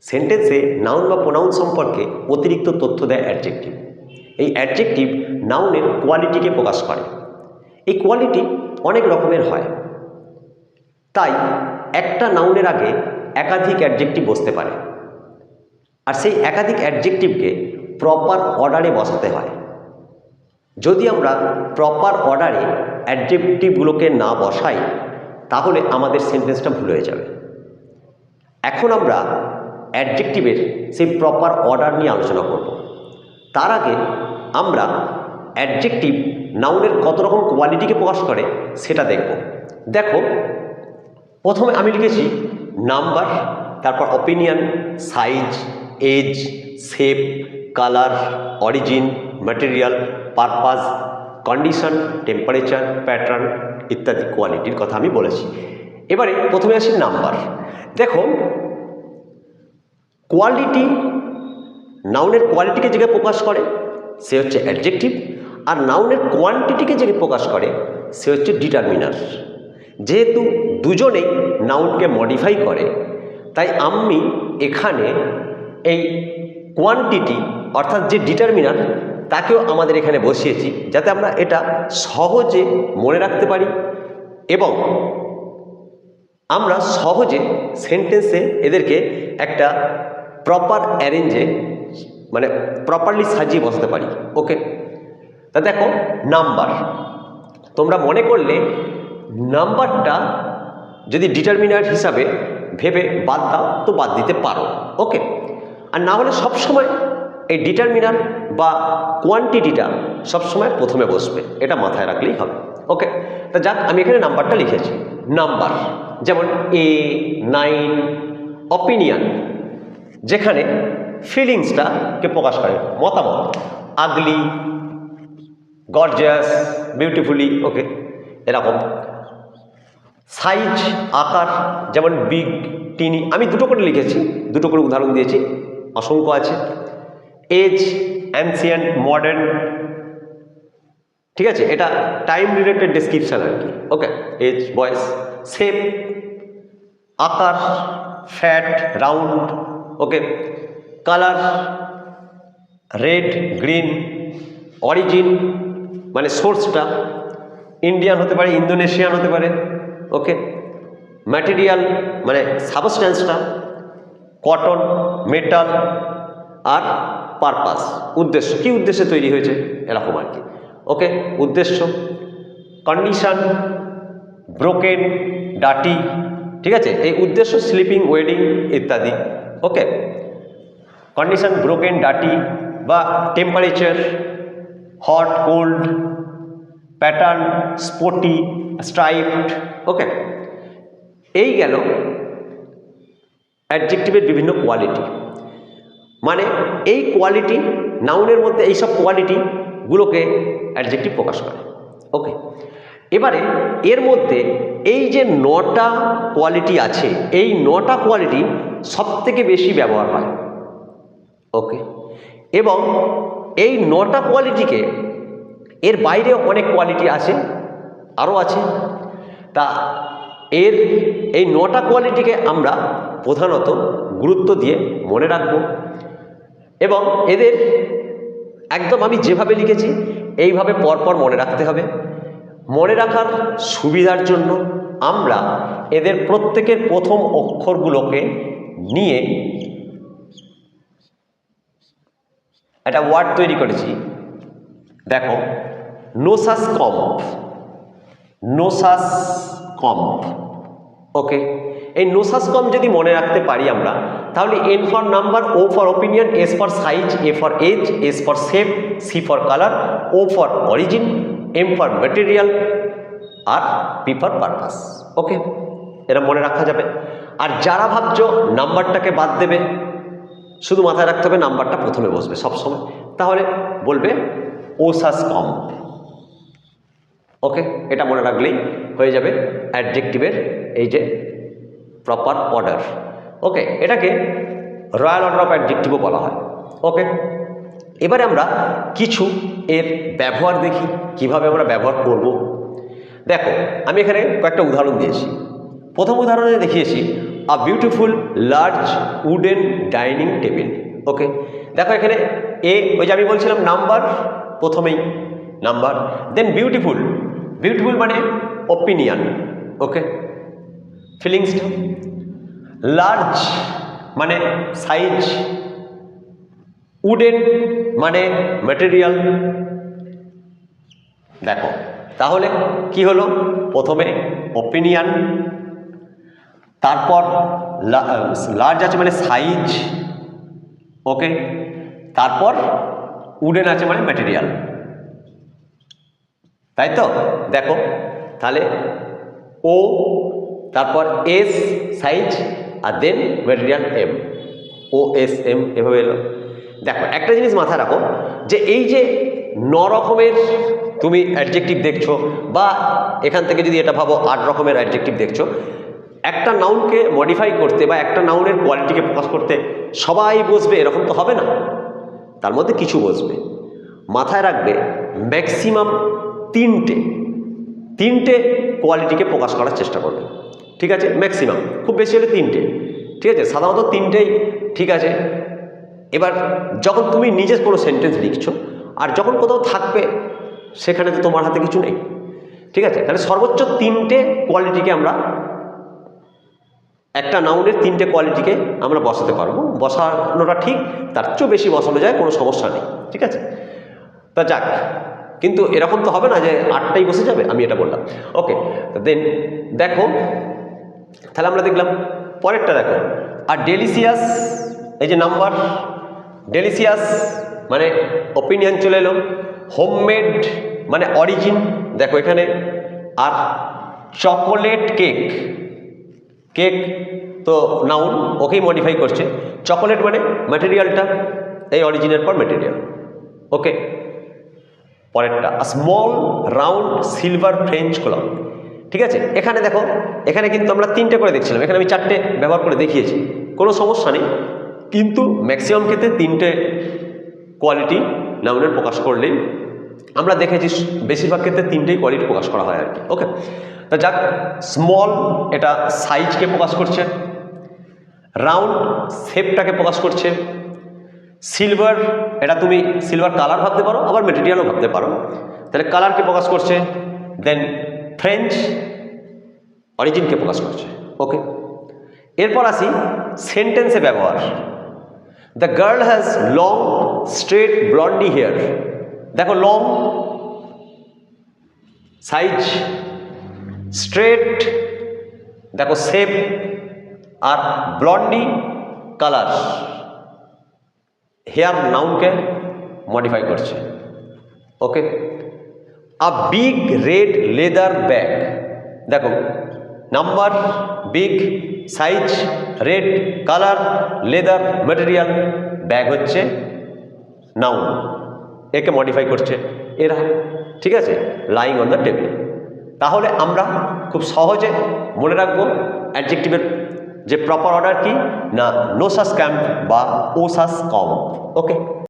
সেন্টেন্সে নাউন বা প্রোনাউন সম্পর্কে অতিরিক্ত তথ্য দেয় অ্যাডজেক্টিভ এই অ্যাডজেক্টিভ নাউনের কোয়ালিটিকে প্রকাশ করে। এই কোয়ালিটি অনেক রকমের হয়। তাই একটা নাউনের আগে একাধিক অ্যাডজেক্টিভ বসতে পারে। আর সেই একাধিক অ্যাডজেক্টিভকে প্রপার অর্ডারে বসাতে হয়। যদি আমরা প্রপার অর্ডারে অ্যাডজেক্টিভগুলোকে না বসাই, তাহলে আমাদের সেন্টেন্সটা ভুল হয়ে যাবে। এখন আমরা অ্যাডজেক্টিভের সেই প্রপার অর্ডার নিয়ে আলোচনা করব। তার আগে আমরা অ্যাডজেক্টিভ নাউনের কত রকম কোয়ালিটিকে প্রকাশ করে সেটা দেখব। দেখো, প্রথমে আমি লিখেছি নাম্বার তারপর opinion size age shape colour origin material purpose condition temperature pattern ইত্যাদি কোয়ালিটির কথা আমি বলেছি। এবারে প্রথমে আসি নাম্বার দেখো কোয়ালিটি নাউনের কোয়ালিটিকে যেটা প্রকাশ করে, সে হচ্ছে অ্যাডজেক্টিভ আর নাউনের কোয়ান্টিটিকে যেটা প্রকাশ করে, সে হচ্ছে ডিটারমিনার যেহেতু দুজনেই নাউনকে মডিফাই করে, তাই আমি এখানে এই কোয়ান্টিটি অর্থাৎ যে ডিটারমিনার তাকেও আমাদের এখানে বসিয়েছি, যাতে আমরা এটা সহজে মনে রাখতে পারি এবং আমরা সহজে সেন্টেন্সে এদেরকে একটা প্রপার অ্যারেঞ্জে মানে প্রপারলি সাজিয়ে বসাতে পারি। ওকে তা দেখো নাম্বার তোমরা মনে করলে নাম্বারটা যদি ডিটারমিনার হিসাবে ভেবে বাদ দাও, তো বাদ দিতে পারো। ওকে আর না হলে সবসময় এই ডিটারমিনার বা কোয়ান্টিটিটা সবসময় প্রথমে বসবে। এটা মাথায় রাখলেই হবে। ওকে তা যাক, আমি এখানে নাম্বারটা লিখেছি। নাম্বার যেমন এ নাইন অপিনিয়ন যেখানে ফিলিংসটাকে প্রকাশ করে? মতামত। আগলি গর্জাস বিউটিফুলি ওকে এরকম। সাইজ আকার, যেমন বিগ টিনি আমি দুটো করে লিখেছি, দুটো করে উদাহরণ দিয়েছি, অসংখ্য আছে। এজ অ্যান্সিয়েন্ট মডার্ন ঠিক আছে? এটা টাইম রিলেটেড ডেসক্রিপশান আর কি ওকে এজ বয়স শেপ আকার fat round okay colour red green origin মানে সোর্সটা ইন্ডিয়ান হতে পারে ইন্দোনেশিয়ান হতে পারে ওকে ম্যাটেরিয়াল মানে সাবস্ট্যান্সটা কটন মেটাল আর পারপাস উদ্দেশ্য। কী উদ্দেশ্যে তৈরি হয়েছে? এরকম আর কি। ওকে উদ্দেশ্য কন্ডিশন ব্রোকেন ডাটি ঠিক আছে? এই উদ্দেশ্য স্লিপিং ওয়েডিং ইত্যাদি। ওকে কন্ডিশন ব্রোকেন ডাটি বা temperature hot cold pattern spotty striped okay এই গেল অ্যাডজেক্টিভের বিভিন্ন কোয়ালিটি মানে এই কোয়ালিটি নাউনের মধ্যে এইসব কোয়ালিটিগুলোকে অ্যাডজেক্টিভ প্রকাশ করে। ওকে এবারে এর মধ্যে এই যে নটা কোয়ালিটি আছে, এই নটা কোয়ালিটি সবথেকে বেশি ব্যবহার হয়। ওকে? এবং এই নটা কোয়ালিটিকে এর বাইরে অনেক কোয়ালিটি আছে, আরও আছে। তা এর এই নটা কোয়ালিটিকে আমরা প্রধানত গুরুত্ব দিয়ে মনে রাখব। এবং এদের একদম আমি যেভাবে লিখেছি, এইভাবে পরপর মনে রাখতে হবে। মনে রাখার সুবিধার জন্য আমরা এদের প্রত্যেকের প্রথম অক্ষরগুলোকে নিয়ে একটা ওয়ার্ড তৈরি করেছি। দেখো নোসাস কম্প নোসাস কম্প ওকে এই নোসাস কম যদি মনে রাখতে পারি আমরা, তাহলে N for number O for opinion S for size A for age S for shape C for colour O for origin M for material R P for purpose okay এটা মনে রাখা যাবে। আর যারা ভাবছ নাম্বারটাকে বাদ দেবে, শুধু মাথায় রাখতে হবে নাম্বারটা প্রথমে বসবে সবসময়। তাহলে বলবে, ওসাস কম। ওকে, এটা মনে রাখলেই হয়ে যাবে অ্যাডজেক্টিভের এই যে প্রপার অর্ডার। ওকে, এটাকে রয়্যাল অর্ডার অফ অ্যাডজেক্টিভও বলা হয়। ওকে, এবারে আমরা কিছু এর ব্যবহার দেখি, কীভাবে আমরা ব্যবহার করব। দেখো, আমি এখানে কয়েকটা উদাহরণ দিয়েছি। প্রথম উদাহরণে দেখিয়েছি a beautiful large wooden dining table okay দেখো এখানে এ ওই যে আমি বলছিলাম নাম্বার প্রথমেই নাম্বার দেন বিউটিফুল বিউটিফুল মানে ওপিনিয়ন ওকে ফিলিংসটা লার্জ মানে সাইজ উডেন মানে ম্যাটেরিয়াল দেখো, তাহলে কি হলো? প্রথমে ওপিনিয়ন তারপর লার্জ আছে মানে সাইজ ওকে তারপর উডেন আছে মানে ম্যাটেরিয়াল তাই তো? দেখো, তাহলে ও তারপর এস সাইজ আর then material M O S M এভাবে এলো। দেখো, একটা জিনিস মাথায় রাখো, যে এই যে ন রকমের তুমি অ্যাডজেক্টিভ দেখছ বা এখান থেকে যদি এটা ভাবো আট রকমের অ্যাডজেক্টিভ দেখছ একটা নাউনকে মডিফাই করতে বা একটা নাউনের কোয়ালিটিকে প্রকাশ করতে সবাই বসবে, এরকম তো হবে না। তার মধ্যে কিছু বসবে। মাথায় রাখবে ম্যাক্সিমাম তিনটে তিনটে কোয়ালিটিকে প্রকাশ করার চেষ্টা করবে। ঠিক আছে? ম্যাক্সিমাম খুব বেশি হলে তিনটে। ঠিক আছে? সাধারণত তিনটেই ঠিক আছে। এবার যখন তুমি নিজে কোনো সেন্টেন্স লিখছো, আর যখন কোথাও থাকবে, সেখানে তো তোমার হাতে কিছু নেই। ঠিক আছে? তাহলে সর্বোচ্চ তিনটে কোয়ালিটিকে আমরা একটা নাউনের তিনটে কোয়ালিটিকে আমরা বসাতে পারব। বসানোটা ঠিক, তার চেয়েও বেশি বসানো যায়, কোনো সমস্যা নেই, ঠিক আছে? তা যাক, কিন্তু এরকম তো হবে না যে আটটাই বসে যাবে, আমি এটা বললাম। ওকে দেন, দেখো, তাহলে আমরা দেখলাম, পরেরটা দেখো। আর ডেলিসিয়াস এই যে নাম্বার ডেলিসিয়াস মানে ওপিনিয়ন চলে এলো। হোমমেড মানে অরিজিন দেখো এখানে। আর চকোলেট কেক কেক, তো নাউন ওকেই মডিফাই করছে। চকোলেট মানে ম্যাটেরিয়ালটা এই অরিজিনের পর ম্যাটেরিয়াল ওকে পরেরটা small round silver French clock ঠিক আছে? এখানে দেখো, এখানে কিন্তু আমরা তিনটে করে দেখছিলাম। এখানে আমি চারটে ব্যবহার করে দেখিয়েছি। কোনো সমস্যা নেই। কিন্তু ম্যাক্সিমাম ক্ষেত্রে তিনটে কোয়ালিটি নাউনের প্রকাশ করলেই আমরা দেখেছি, বেশিরভাগ ক্ষেত্রে তিনটেই কোয়ালিটি প্রকাশ করা হয় আর কি। ওকে তা যাক স্মল এটা সাইজকে প্রকাশ করছে রাউন্ড শেপটাকে প্রকাশ করছে সিলভার এটা তুমি সিলভার কালার ভাবতে পারো, আবার মেটেরিয়ালও ভাবতে পারো। তাহলে কালারকে প্রকাশ করছে দেন ফ্রেঞ্চ অরিজিনকে প্রকাশ করছে ওকে এরপর আসি সেন্টেন্সে ব্যবহার। The girl has long straight blondie hair দেখো লং সাইজ স্ট্রেট, দেখো শেপ আর ব্লন্ডি কালার। হেয়ার নাউনকে মডিফাই করছে। Okay a big red leather bag দেখো number big size red colour leather material bag হচ্ছে নাউন একে মডিফাই করছে। এরা, ঠিক আছে? লাইং অন দ্য টেবিল তাহলে আমরা খুব সহজে মনে রাখব অ্যাডজেক্টিভের যে প্রপার অর্ডার কি? না নোসাস ক্যাম্প বা ওসাস কম ওকে